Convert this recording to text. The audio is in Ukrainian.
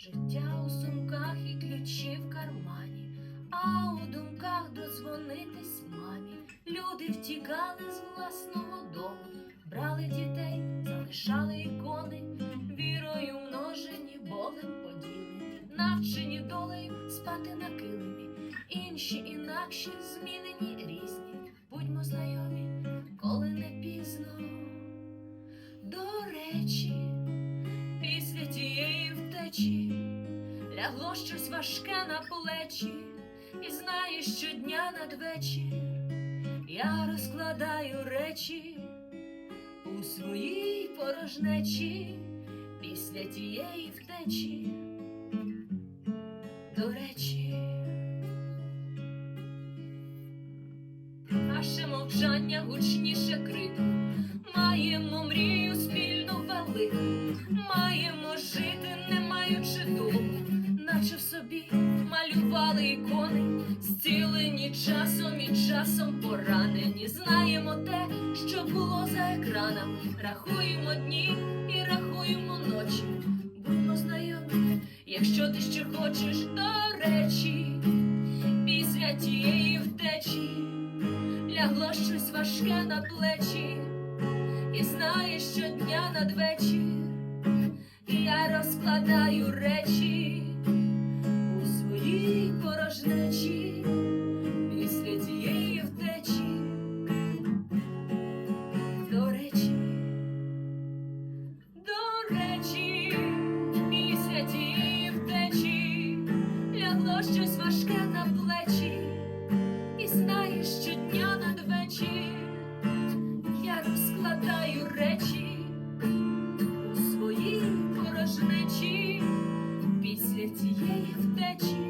Життя у сумках і ключі в кармані, а у думках додзвонитись мамі. Люди втікали з власного дому, брали дітей, залишали ікони, вірою множені, болем поділені, навчені долею спати на килимі, інші інакші, змінені різні. Будьмо знайомі, коли не пізно. До речі, після тієї втечі лягло щось важке на плечі, і знаєш, щодня надвечір я розкладаю речі у своїй порожнечі після тієї втечі. До речі, наше мовчання гучніше крику. Маємо мрію малювали ікони, зцілені часом і часом поранені. Знаємо те, що було за екранами, рахуємо дні і рахуємо ночі. Будьмо знайомі, якщо ти ще хочеш до речі, після тієї втечі лягло щось важке на плечі. І знаєш, щодня надвечір я розкладаю речі своїй порожнечі після тієї втечі. До речі, до речі, після тієї втечі лягло щось важке на плечі, і знаєш, щодня надвечір я розкладаю речі у своїй порожнечі після тієї втечі.